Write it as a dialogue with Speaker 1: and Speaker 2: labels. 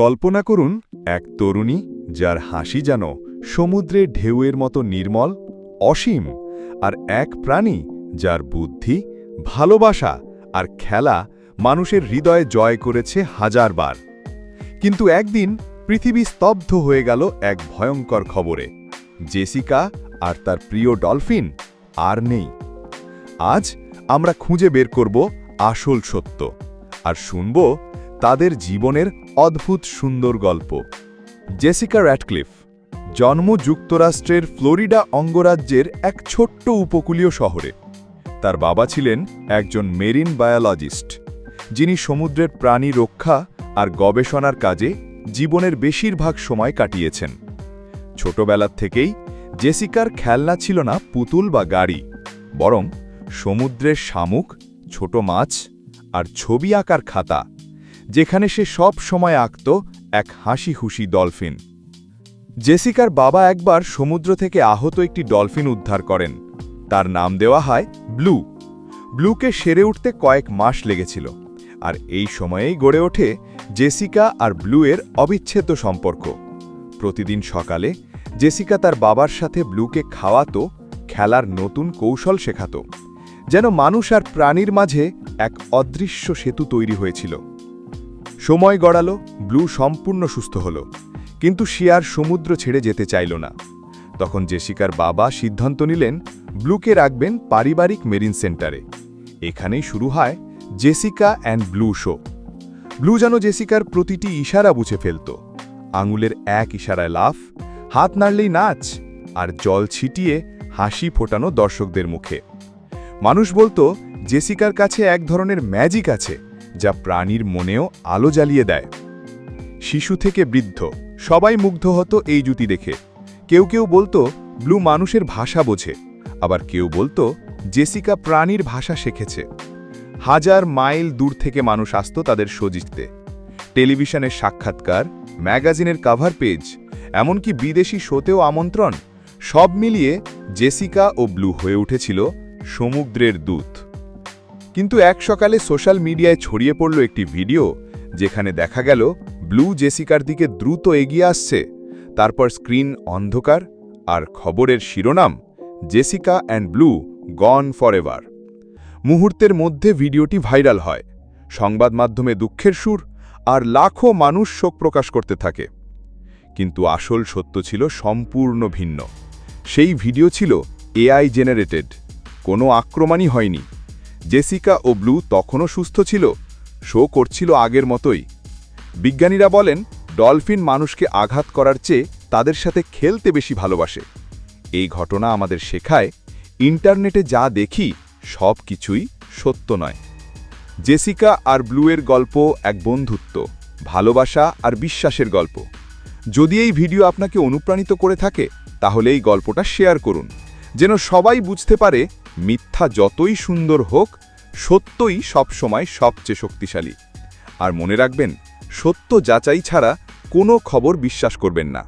Speaker 1: কল্পনা করুন, এক তরুণী যার হাসি যেন সমুদ্রের ঢেউয়ের মতো নির্মল, অসীম, আর এক প্রাণী যার বুদ্ধি, ভালোবাসা আর খেলা মানুষের হৃদয়ে জয় করেছে হাজারবার কিন্তু একদিন পৃথিবী স্তব্ধ হয়ে গেল এক ভয়ঙ্কর খবরে। জেসিকা আর তার প্রিয় ডলফিন আর নেই। আজ আমরা খুঁজে বের করব আসল সত্য, আর শুনব তাদের জীবনের অদ্ভুত সুন্দর গল্প। জেসিকা র্যাটক্লিফ জন্ম যুক্তরাষ্ট্রের ফ্লোরিডা অঙ্গরাজ্যের এক ছোট্ট উপকূলীয় শহরে। তার বাবা ছিলেন একজন মেরিন বায়োলজিস্ট, যিনি সমুদ্রের প্রাণী রক্ষা আর গবেষণার কাজে জীবনের বেশিরভাগ সময় কাটিয়েছেন। ছোটবেলার থেকেই জেসিকার খেলনা ছিল না পুতুল বা গাড়ি, বরং সমুদ্রের শামুক, ছোট মাছ আর ছবি আঁকার খাতা। যেখানে সে সব সময় আঁকত এক হাসি খুশি ডলফিন। জেসিকার বাবা একবার সমুদ্র থেকে আহত একটি ডলফিন উদ্ধার করেন। তার নাম দেওয়া হয় ব্লু। ব্লুকে সেরে উঠতে কয়েক মাস লেগেছিল। আর এই সময়েই গড়ে ওঠে জেসিকা আর ব্লুয়ের অবিচ্ছেদ্য সম্পর্ক। প্রতিদিন সকালে জেসিকা তার বাবার সাথে ব্লুকে খাওয়াতো, খেলার নতুন কৌশল শেখাতো, যেন মানুষ আর প্রাণীর মাঝে এক অদৃশ্য সেতু তৈরি হয়েছিল। সময় গড়ালো, ব্লু সম্পূর্ণ সুস্থ হল। কিন্তু আর সমুদ্র ছেড়ে যেতে চাইল না। তখন জেসিকার বাবা সিদ্ধান্ত নিলেন, ব্লুকে রাখবেন পারিবারিক মেরিন সেন্টারে। এখানেই শুরু হয় Jessica and Blue show. Blue যেন জেসিকার প্রতিটি ইশারা বুঝে ফেলত। আঙুলের এক ইশারায় লাফ, হাত নাড়লেই নাচ, আর জল ছিটিয়ে হাসি ফোটানো দর্শকদের মুখে। মানুষ বলতো, জেসিকার কাছে এক ধরনের ম্যাজিক আছে। যা প্রাণীর মনেও আলো জ্বালিয়ে দেয়। শিশু থেকে বৃদ্ধ, সবাই মুগ্ধ হতো এই জুতি দেখে। কেউ কেউ বলতো, ব্লু মানুষের ভাষা বোঝে। আবার কেউ বলতো, জেসিকা প্রাণীর ভাষা শিখেছে। হাজার মাইল দূর থেকে মানুষ আসত তাদের সজিতে টেলিভিশনের সাক্ষাৎকার, ম্যাগাজিনের কাভার পেজ, এমনকি বিদেশি শোতেও আমন্ত্রণ, সব মিলিয়ে জেসিকা ও ব্লু হয়ে উঠেছিল সমুদ্রের দূত। কিন্তু এক সকালে সোশ্যাল মিডিয়ায় ছড়িয়ে পড়ল একটি ভিডিও, যেখানে দেখা গেল ব্লু জেসিকার দিকে দ্রুত এগিয়ে আসছে। তারপর স্ক্রিন অন্ধকার আর খবরের শিরোনাম, Jessica and Blue gone forever মুহূর্তের মধ্যে ভিডিওটি ভাইরাল হয়। সংবাদ মাধ্যমে দুঃখের সুর আর লাখো মানুষ শোক প্রকাশ করতে থাকে। কিন্তু আসল সত্য ছিল সম্পূর্ণ ভিন্ন। সেই ভিডিও ছিল এআই জেনারেটেড। কোনো আক্রমণই হয়নি। জেসিকা ও ব্লু তখনও সুস্থ ছিল, শো করছিল আগের মতোই। বিজ্ঞানীরা বলেন, ডলফিন মানুষকে আঘাত করার চেয়ে তাদের সাথে খেলতে বেশি ভালোবাসে। এই ঘটনা আমাদের শেখায়, ইন্টারনেটে যা দেখি সব কিছুই সত্য নয়। জেসিকা আর ব্লুয়ের গল্প এক বন্ধুত্ব, ভালোবাসা আর বিশ্বাসের গল্প। যদি এই ভিডিও আপনাকে অনুপ্রাণিত করে থাকে, তাহলে এই গল্পটা শেয়ার করুন, যেন সবাই বুঝতে পারে মিথ্যা যতই সুন্দর হোক, সত্যই সবসময় সবচেয়ে শক্তিশালী। আর মনে রাখবেন, সত্য যাচাই ছাড়া কোনো খবর বিশ্বাস করবেন না।